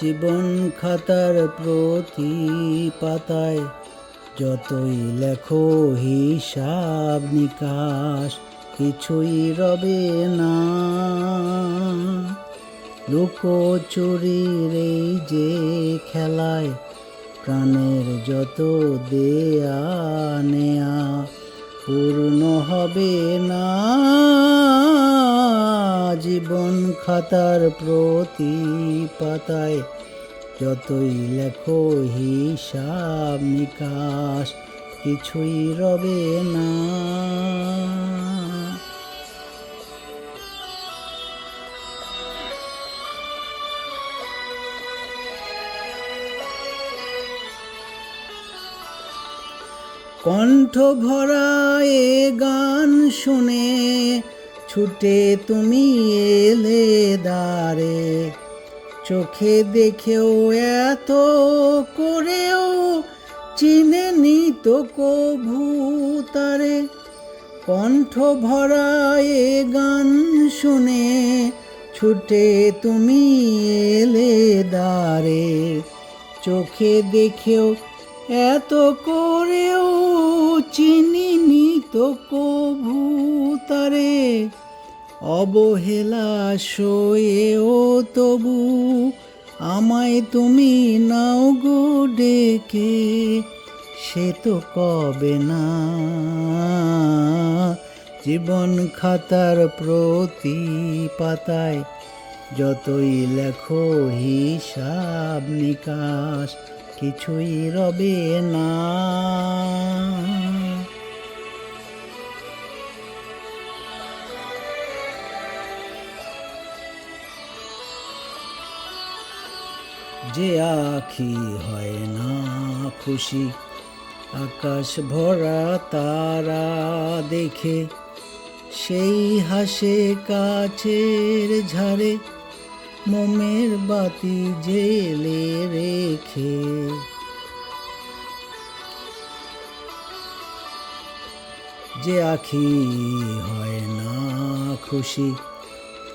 জীবন খাতার প্রতি পাতায় যতই লেখো হিসাব নিকাশ, কিছুই রবে না। লুকোচুরির এই যে খেলায় প্রাণের যত দেয়া নেয়া পূর্ণ হবে না। জীবন খাতার প্রতি পাতায় যতই লেখো হিসাব নিকাশ, কিছুই রবে না। কণ্ঠ ভরা এ গান শুনে ছুটে তুমি এলে দারে চোখে দেখেও এত করেও চিনে নিত কভু তারে। কণ্ঠ ভরা গান শুনে ছুটে তুমি এলে দারে চোখে দেখেও এত করেও চিনিনি তো কভু তারে। অবহেলা সয়েও তবু আমায় তুমি নাও গো ডেকে, সে তো কবে না। জীবন খাতার প্রতি পাতায় যতই লেখো হিসাব নিকাশ, কিছুই রবে না। যে আখি হয় না খুশি, আকাশ ভরা তারা দেখে, সেই হাসে কাছের ঝাড়ে মোমের বাতি জেলে রেখে। যে আখি হয় না খুশি,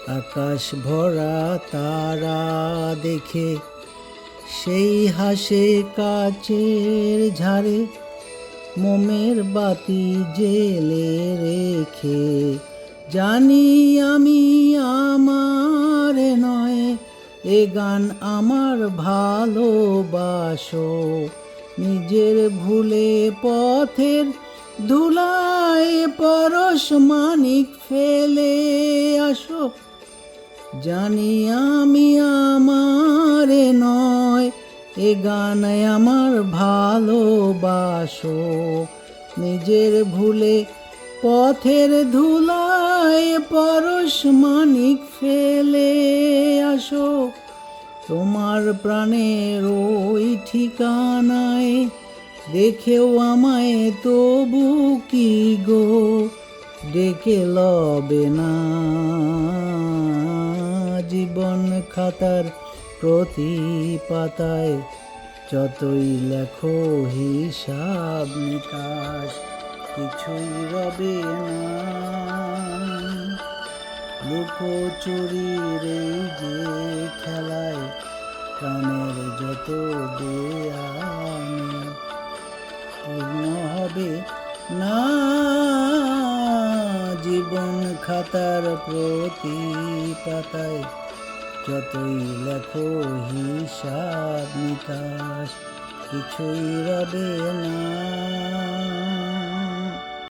আকাশ ভরা তারা দেখে। সেই হাসে কাচের ঝাড়ে মোমের বাতি জেলে রেখে। জানি আমি নয় এ গান আমার ভালোবাসো। নিজের ভুলে পথের ধুলায় পরশ মানিক ফেলে আসো। জানি আমি আমার নয়, এ গানে আমার ভালোবাসো। নিজের ভুলে পথের ধুলায় পরশ মানিক ফেলে আসো তোমার প্রাণের ওই ঠিকানায় দেখেও আমায় তবু কি গো ডেকে লবে না? জীবন খাতার প্রতি পাতায় যতই লেখো, হিসাব নিকাশ কিছুই রবে না। লুকোচুরির এই যে খেলায় প্রাণের যত দেয়া নেয়া পূর্ণ হবে না, জীবন খাতার প্রতি পাতায় যতই লেখো হিসাব নিকাশ, কিছুই রবে না।